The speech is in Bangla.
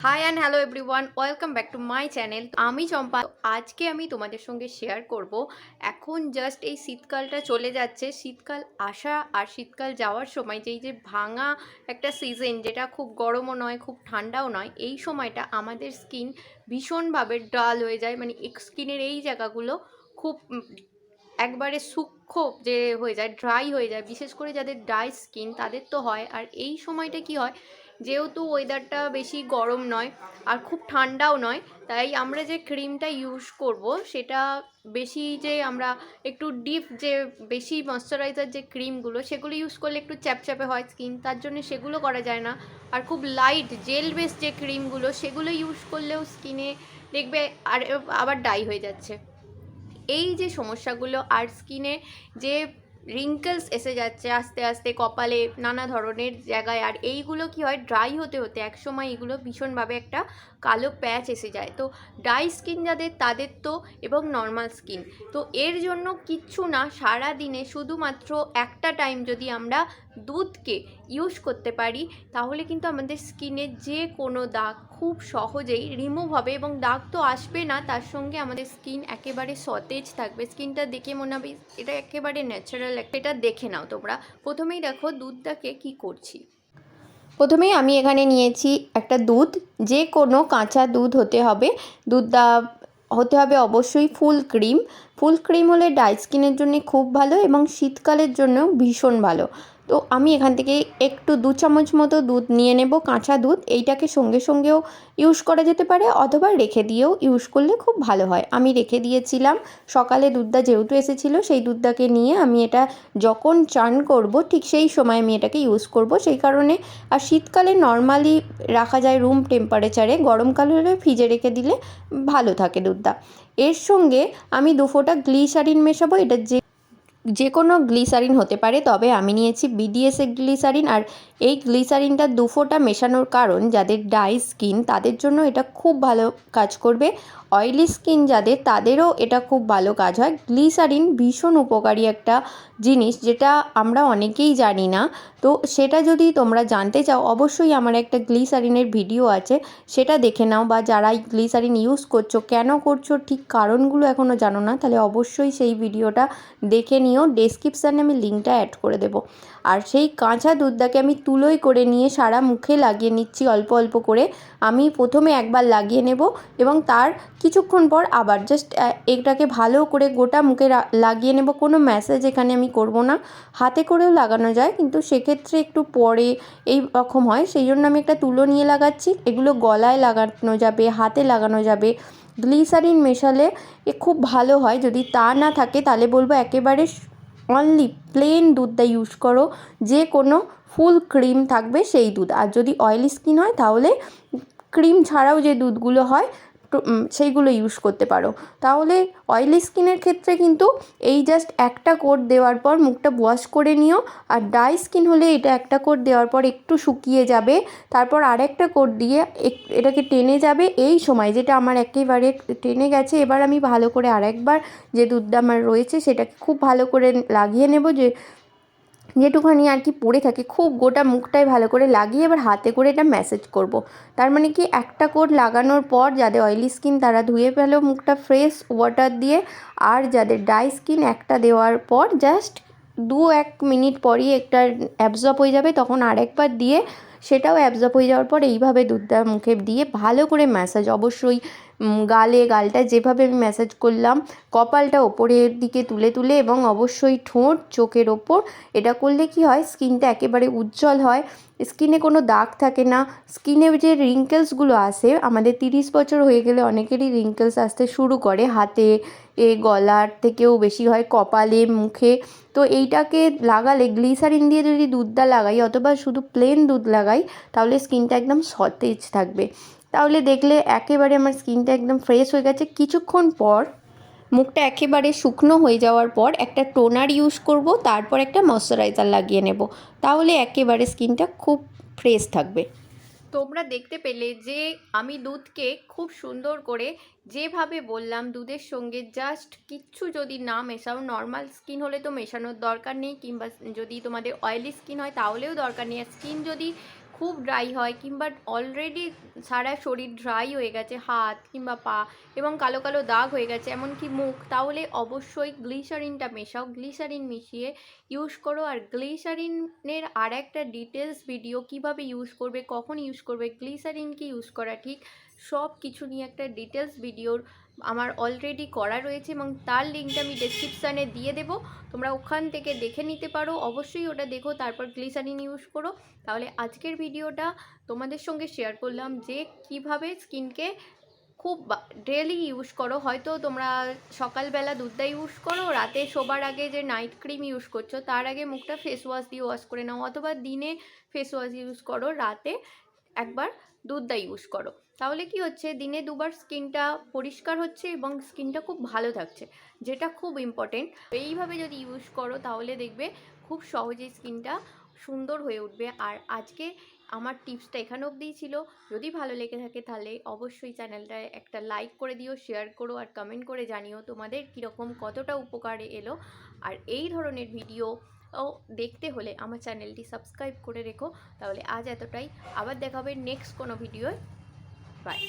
Hi and hello everyone welcome back to my channel আমি চম্পা। আজকে আমি তোমাদের সঙ্গে শেয়ার করব। এখন জাস্ট এই শীতকালটা চলে যাচ্ছে। শীতকাল আসা আর শীতকাল যাওয়ার সময় যেই যে ভাঙা একটা সিজন যেটা খুব গরমও নয়, খুব ঠান্ডাও নয়, এই সময়টা আমাদের স্কিন ভীষণভাবে ডাল হয়ে যায়। মানে স্কিনের এই জায়গাগুলো খুব একবারে সূক্ষ্ম যে হয়ে যায় ড্রাই হয়ে যায়। বিশেষ করে যাদের ড্রাই স্কিন তাদের তো হয়। আর এই সময়টা কি হয়? যেহেতু ওয়েদারটা বেশি গরম নয় আর খুব ঠান্ডাও নয়, তাই আমরা যে ক্রিমটা ইউজ করব সেটা বেশি যে আমরা একটু ডিপ যে বেশি ময়শ্চারাইজার যে ক্রিমগুলো সেগুলো ইউজ করলে একটু চ্যাপচ্যাপে হয় স্কিন তার জন্য সেগুলো করা যায় না। আর খুব লাইট জেল বেস যে ক্রিমগুলো সেগুলো ইউজ করলেও স্কিনে দেখবে আর, আবার ডাই হয়ে যাচ্ছে। এই যে সমস্যাগুলো, আর স্কিনে যে রিঙ্কেলস এসে যাচ্ছে আস্তে আস্তে, কপালে নানা ধরনের জায়গায়। আর এইগুলো কি হয়? ড্রাই হতে হতে একসময় এগুলো ভীষণভাবে একটা কালো প্যাচ এসে যায়। তো ড্রাই স্কিন যাদের, তাদের তো এবং নর্মাল স্কিন তো এর জন্য কিচ্ছু না সারা দিনে শুধুমাত্র একটা টাইম যদি আমরা দুধকে ইউজ করতে পারি, তাহলে কিন্তু আমাদের স্কিনে যে কোনো দাগ খুব সহজেই রিমুভ হবে এবং দাগ তো আসবে না, তার সঙ্গে আমাদের স্কিন একেবারে সতেজ থাকবে। স্কিনটা দেখে মনে হবে, এটা একেবারে ন্যাচারাল এটা দেখে নাও তোমরা। প্রথমেই দেখো দুধটাকে কি করছি। প্রথমেই আমি এখানে নিয়েছি একটা দুধ, যে কোনো কাঁচা দুধ হতে হবে। দুধটা হতে হবে অবশ্যই ফুল ক্রিম। ফুল ক্রিম হলে ডাই স্কিনের জন্য খুব ভালো এবং শীতকালের জন্য ভীষণ ভালো। তো আমি এখান থেকে একটু দু চামচ মতো দুধ নিয়ে নেব, কাঁচা দুধ। এইটাকে সঙ্গে সঙ্গেও ইউজ করা যেতে পারে অথবা রেখে দিয়েও ইউজ করলে খুব ভালো হয়। আমি রেখে দিয়েছিলাম। সকালে দুধটা যেহেতু এসেছিল, সেই দুধটাকে নিয়ে আমি এটা যখন চান করব, ঠিক সেই সময় আমি এটাকে ইউজ করব। সেই কারণে আর শীতকালে নর্মালি রাখা যায় রুম টেম্পারেচারে গরমকালে হলে ফ্রিজে রেখে দিলে ভালো থাকে দুধটা। এর সঙ্গে আমি দু ফোঁটা গ্লিসারিন মেশাবো। এটা যে যে কোনো গ্লিসারিন হতে পারে, তবে আমি নিয়েছি বিডিএসএ গ্লিসারিন আর এই গ্লিসারিনটা দুফোটা মেশানোর কারণ যাদের ডাই স্কিন তাদের জন্য এটা খুব ভালো কাজ করবে। অয়েলি স্কিন যাদের, তাদেরও এটা খুব ভালো কাজ হয়। গ্লিসারিন ভীষণ উপকারী একটা জিনিস যেটা আমরা অনেকেই জানি না। তো সেটা যদি তোমরা জানতে চাও, অবশ্যই আমার একটা গ্লিসারিনের ভিডিও আছে। সেটা দেখে নাও বা যারা গ্লিসারিন ইউজ করছ, কেন করছ, ঠিক কারণগুলো এখনও জানো না, তাহলে অবশ্যই সেই ভিডিওটা দেখে নিও। ডেসক্রিপশানে আমি লিঙ্কটা অ্যাড করে দেবো। আর সেই কাঁচা দুধটাকে আমি তুলোই করে নিয়ে সারা মুখে লাগিয়ে নিচ্ছি অল্প অল্প করে। আমি প্রথমে একবার লাগিয়ে নেব এবং তার কিছুক্ষণ পর আবার জাস্ট এটাকে ভালো করে গোটা মুখে লাগিয়ে নেব। কোনো ম্যাসেজ এখানে আমি করব না। হাতে করেও লাগানো যায়, কিন্তু সেক্ষেত্রে একটু পরে এই রকম হয়। সেই জন্য আমি একটা তুলো নিয়ে লাগাচ্ছি। এগুলো গলায় লাগানো যাবে, হাতে লাগানো যাবে। গ্লিসারিন মেশালে এ খুব ভালো হয়। যদি তা না থাকে, তাহলে বলব একেবারে অনলি প্লেন দুধটা ইউজ করো। যে কোনো ফুল ক্রিম থাকবে সেই দুধ। আর যদি অয়েলি স্কিন হয়, তাহলে ক্রিম ছাড়াও যে দুধগুলো হয় সেইগুলো ইউজ করতে পারো। তাহলে অয়েলি স্কিনের ক্ষেত্রে কিন্তু এই জাস্ট একটা কোট দেওয়ার পর মুখটা ওয়াশ করে নিও। আর ড্রাই স্কিন হলে এটা একটা কোট দেওয়ার পর একটু শুকিয়ে যাবে। তারপর আরেকটা কোট দিয়ে এটাকে টেনে যাবে। এই সময় যেটা আমার একেবারে টেনে গেছে, এবার আমি ভালো করে আরেকবার যে দুধটা আমার রয়েছে, সেটাকে খুব ভালো করে লাগিয়ে নেব যে যেটুখানি আর কি পড়ে থাকে, খুব গোটা মুখটাই ভালো করে লাগিয়ে এবার হাতে করে এটা ম্যাসেজ করব। তার মানে কি একটা কোট লাগানোর পর যাদের অয়েলি স্কিন তারা ধুয়ে ফেলো, মুখটা ফ্রেশ ওয়াটার দিয়ে আর যাদের ড্রাই স্কিন একটা দেওয়ার পর জাস্ট দু এক মিনিট পরই একটা অ্যাবজর্ব হয়ে যাবে, তখন আরেকবার দিয়ে সেটাও অ্যাবজর্ব হয়ে যাওয়ার পর এইভাবে দুধটা মুখে দিয়ে ভালো করে ম্যাসাজ অবশ্যই গালে গালটা যেভাবে আমি ম্যাসাজ করলাম, কপালটা ওপরের দিকে তুলে তুলে এবং অবশ্যই ঠোঁট, চোখের ওপর, এটা করলে কি হয়, স্কিনটা একেবারে উজ্জ্বল হয়। স্কিনে কোনো দাগ থাকে না। স্কিনে যে রিঙ্কেলসগুলো আসে, আমাদের তিরিশ বছর হয়ে গেলে অনেকেরই রিঙ্কেলস আসতে শুরু করে। হাতে, এ, গলার থেকেও বেশি হয়, কপালে, মুখে। তো এইটাকে লাগালে গ্লিসারিন দিয়ে যদি দুধটা লাগাই, অথবা শুধু প্লেন দুধ লাগাই, তাহলে স্কিনটা একদম সতেজ থাকবে। তাহলে দেখলে একেবারে আমার স্কিনটা একদম ফ্রেশ হয়ে গেছে। কিছুক্ষণ পর মুখটা একেবারে শুকনো হয়ে যাওয়ার পর একটা টোনার ইউজ করব, তারপর একটা ময়শ্চারাইজার লাগিয়ে নেব। তাহলে একেবারে স্কিনটা খুব ফ্রেশ থাকবে। তোমরা দেখতে পেলে যে আমি দুধকে খুব সুন্দর করে যেভাবে বললাম, দুধের সঙ্গে জাস্ট কিচ্ছু যদি না মেশাও নর্মাল স্কিন হলে তো মেশানোর দরকার নেই, কিংবা যদি তোমাদের অয়েলি স্কিন হয় তাহলেও দরকার নেই। আর স্কিন যদি খুব ড্রাই হয় কিংবা অলরেডি সারা শরীর ড্রাই হয়ে গেছে, হাত কিংবা পা এবং কালো কালো দাগ হয়ে গেছে, এমনকি মুখ, তাহলে অবশ্যই গ্লিসারিনটা মেশাও। গ্লিসারিন মিশিয়ে ইউজ করো। আর গ্লিসারিনের আর একটা ডিটেলস ভিডিও কীভাবে ইউজ করবে, কখন ইউজ করবে গ্লিসারিন কি ইউজ করা ঠিক সব কিছু নিয়ে একটা ডিটেলস ভিডিওর আমার অলরেডি করা রয়েছে এবং তার লিঙ্কটা আমি ডেসক্রিপশানে দিয়ে দেবো। তোমরা ওখান থেকে দেখে নিতে পারো। অবশ্যই ওটা দেখো, তারপর গ্লিসারিন ইউজ করো। তাহলে আজকের ভিডিওটা তোমাদের সঙ্গে শেয়ার করলাম যে কীভাবে স্কিনকে খুব ডেলি ইউজ করো। হয়তো তোমরা সকালবেলা দুধটা ইউজ করো, রাতে শোবার আগে যে নাইট ক্রিম ইউজ করছ, তার আগে মুখটা ফেস ওয়াশ দিয়ে ওয়াশ করে নাও, অথবা দিনে ফেস ওয়াশ ইউজ করো রাতে। একবার দুধটা ইউজ করো। তাহলে কি হচ্ছে? দিনে দুবার স্কিনটা পরিষ্কার হচ্ছে এবং স্কিনটা খুব ভালো থাকছে, যেটা খুব ইম্পর্টেন্ট এইভাবে যদি ইউজ করো, তাহলে দেখবে খুব সহজেই স্কিনটা সুন্দর হয়ে উঠবে। আর আজকে আমার টিপসটা এখানে অবধিই ছিল। যদি ভালো লেগে থাকে, তাহলে অবশ্যই চ্যানেলটায় একটা লাইক করে দিও শেয়ার করো আর কমেন্ট করে জানিও তোমাদের কীরকম, কতটা উপকারে এলো। আর এই ধরনের ভিডিও ও দেখতে হলে আমার চ্যানেলটি সাবস্ক্রাইব করে রেখো। তাহলে আজ এতটাই। আবার দেখাবে নেক্সট কোনো ভিডিওয়। বাই